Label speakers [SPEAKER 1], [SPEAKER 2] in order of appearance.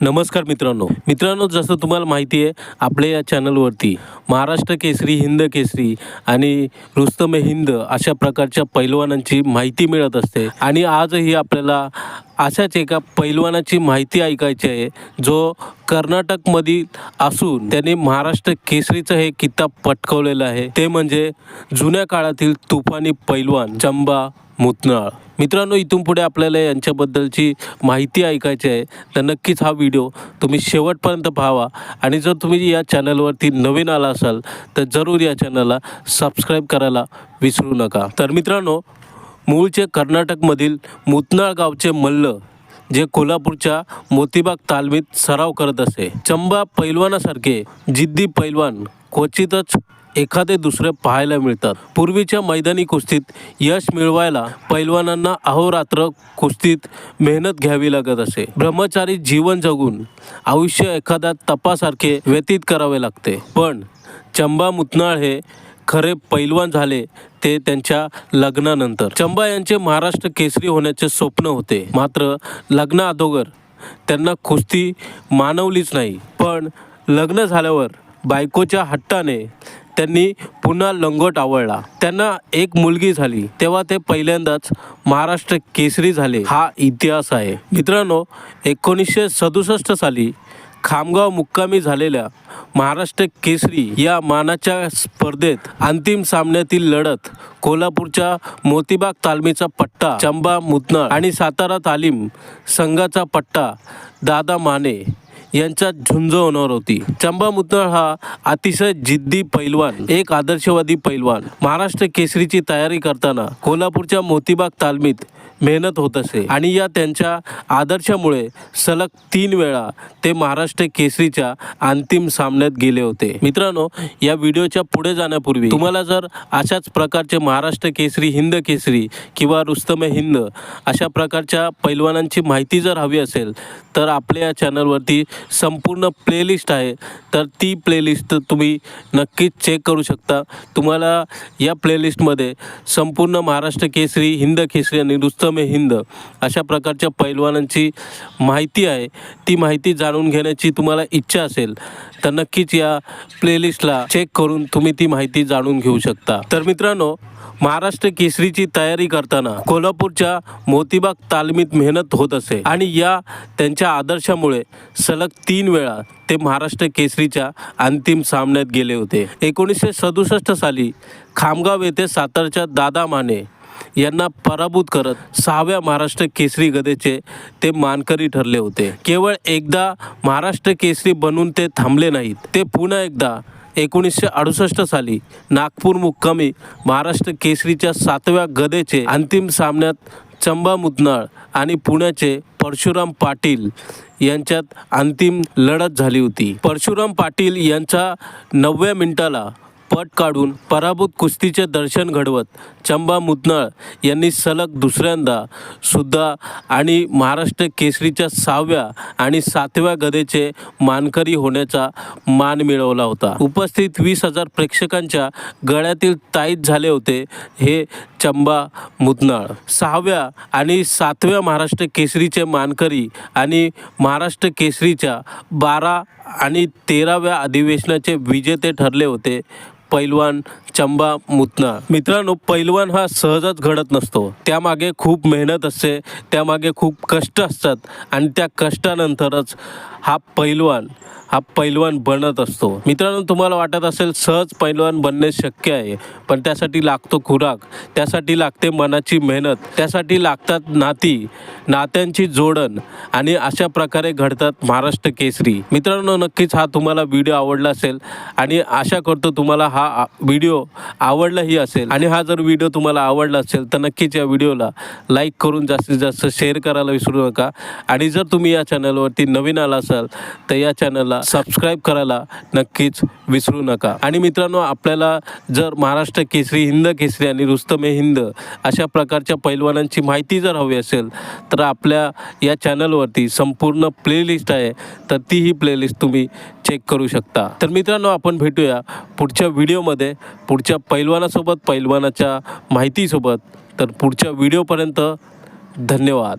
[SPEAKER 1] नमस्कार मित्रांनो. मित्रांनो जसं तुम्हाला माहिती आहे आपल्या या चॅनलवरती महाराष्ट्र केसरी हिंद केसरी आणि रुस्तम हिंद अशा प्रकारच्या पैलवानांची माहिती मिळत असते. आणि आजही आपल्याला अशाच एका पैलवानाची माहिती ऐकायची आहे जो कर्नाटकमधील असून त्याने महाराष्ट्र केसरीचं हे किताब पटकवलेलं आहे. ते म्हणजे जुन्या काळातील तुफानी पैलवान चंबा मुतनाळ. मित्रांनो इथून पुढे आपल्याला यांच्याबद्दलची माहिती ऐकायची आहे तर नक्कीच हा व्हिडिओ तुम्ही शेवटपर्यंत पाहावा. आणि जर तुम्ही या चॅनलवरती नवीन आला असाल तर जरूर या चॅनलला सबस्क्राईब करायला विसरू नका. तर मित्रांनो मूळचे कर्नाटकमधील मुतनाळ गावचे मल्ल जे कोल्हापूरच्या मोतीबाग तालमीत सराव करत असे. चंबा पैलवानासारखे जिद्दी पैलवान क्वचितच एखादे दुसरे पाहायला मिळतात. पूर्वीच्या मैदानी कुस्तीत यश मिळवायला पैलवानांना अहोरात्र कुस्तीत मेहनत घ्यावी लागत असे. ब्रह्मचारी जीवन जगून आयुष्य एखाद्या तपासारखे व्यतीत करावे लागते. पण चंबा मुतनाळ हे खरे पैलवान झाले ते त्यांच्या लग्नानंतर. चंबा यांचे महाराष्ट्र केसरी होण्याचे स्वप्न होते. मात्र लग्ना अगोदर त्यांना कुस्ती मानवलीच नाही. पण लग्न झाल्यावर बायकोच्या हट्टाने त्यांनी पुन्हा लंगोट आवडला त्यांना एक मुलगी झाली. तेव्हा ते पहिल्यांदाच महाराष्ट्र केसरी झाले. हा इतिहास आहे. मित्रांनो एकोणीसशे सदुसष्ट साली खामगाव मुक्कामी झालेल्या महाराष्ट्र केसरी या मानाच्या स्पर्धेत अंतिम सामन्यातील लढत कोल्हापूरच्या मोतीबाग तालमीचा पट्टा चंबा मुतनाळ आणि सातारा तालीम संघाचा पट्टा दादा माने यांच्यात झुंज होणार होती. चंबा मुतळ हा अतिशय जिद्दी पैलवान एक आदर्शवादी पैलवान. महाराष्ट्र केसरीची तयारी करताना कोल्हापूरच्या मोतीबाग तालमीत मेहनत होत असे आणि या त्यांच्या आदर्शामुळे सलग तीन वेळा ते महाराष्ट्र केसरीच्या अंतिम सामन्यात गेले होते. मित्रांनो या व्हिडिओच्या पुढे जाण्यापूर्वी तुम्हाला जर अशाच प्रकारचे महाराष्ट्र केसरी हिंद केसरी किंवा रुस्तम हिंद अशा प्रकारच्या पैलवानांची माहिती जर हवी असेल तर आपल्या या चॅनलवरती संपूर्ण प्लेलिस्ट आहे तर ती प्लेलिस्ट तुम्ही नक्कीच चेक करू शकता. तुम्हाला या प्लेलिस्टमध्ये संपूर्ण महाराष्ट्र केसरी हिंद केसरी आणि रुस्तमे हिंद अशा प्रकारच्या पैलवानांची माहिती आहे. ती माहिती जाणून घेण्याची तुम्हाला इच्छा असेल तर नक्कीच या प्लेलिस्टला चेक करून तुम्ही ती माहिती जाणून घेऊ शकता. तर मित्रांनो महाराष्ट्र केसरीची तयारी करताना कोल्हापूरच्या मोतीबाग तालमीत मेहनत होत असे आणि या त्यांच्या आदर्शामुळे सलग तीन वेळा ते महाराष्ट्र केसरीच्या अंतिम सामन्यात गेले होते. एकोणीसशे सदुसष्ट साली खामगाव येथे सातारच्या दादा माने यांना पराभूत करत सहाव्या महाराष्ट्र केसरी गदेचे ते मानकरी ठरले होते. केवळ एकदा महाराष्ट्र केसरी बनून ते थांबले नाहीत. ते पुन्हा एकदा एकोणीसशे अडुसष्ट साली नागपूर मुक्कामी महाराष्ट्र केसरीच्या सातव्या गदेचे अंतिम सामन्यात चंबा मुतनाळ आणि पुण्याचे परशुराम पाटील यांच्यात अंतिम लढत झाली होती. परशुराम पाटील यांचा नवव्या मिनिटाला पट काढून पराभूत कुस्तीचे दर्शन घडवत चंबा मुतनाळ यांनी सलग दुसऱ्यांदा सुद्धा आणि महाराष्ट्र केसरीच्या सहाव्या आणि सातव्या गदेचे मानकरी होण्याचा मान मिळवला होता. उपस्थित वीस हजार प्रेक्षकांच्या गळ्यातील ताईत झाले होते हे चंबा मुतनाळ सहाव्या आणि सातव्या महाराष्ट्र केसरीचे मानकरी आणि महाराष्ट्र केसरीच्या बारा आणि तेराव्या अधिवेशनाचे विजेते ठरले होते पैलवान चंबा मुतना मित्रांनो पैलवान हा सहजच घडत नसतो. त्यामागे खूप मेहनत असते त्यामागे खूप कष्ट असतात आणि त्या कष्टानंतरच हा पैलवान हा पैलवान बनत असतो. मित्रांनो तुम्हाला वाटत असेल सहज पैलवान बनणे शक्य आहे पण त्यासाठी लागतो खुराक त्यासाठी लागते मनाची मेहनत त्यासाठी लागतात नाती नात्यांची जोडण आणि अशा प्रकारे घडतात महाराष्ट्र केसरी. मित्रांनो नक्कीच हा तुम्हाला व्हिडिओ आवडला असेल आणि आशा करतो तुम्हाला हा आ- व्हिडिओ आवडलाही असेल. आणि हा जर व्हिडिओ तुम्हाला आवडला असेल तर नक्कीच या व्हिडिओला लाईक करून जास्तीत जास्त शेअर करायला विसरू नका. आणि जर तुम्ही या चॅनलवरती नवीन आला असाल तर या चॅनलला चॅनलला सबस्क्राईब करायला नक्कीच विसरू नका. आणि मित्रांनो आपल्याला जर महाराष्ट्र केसरी हिंद केसरी आणि रुस्तम ए हिंद अशा प्रकारच्या पैलवानांची माहिती जर हवी असेल तर आपल्या या चॅनलवरती संपूर्ण प्लेलिस्ट आहे तर तीही प्लेलिस्ट तुम्ही चेक करू शकता. तर मित्रांनो आपण भेटूया पुढच्या व्हिडिओमध्ये. पुढच्या पैलवानासोबत पैलवानाच्या माहितीसोबत. तर पुढच्या व्हिडिओपर्यंत धन्यवाद.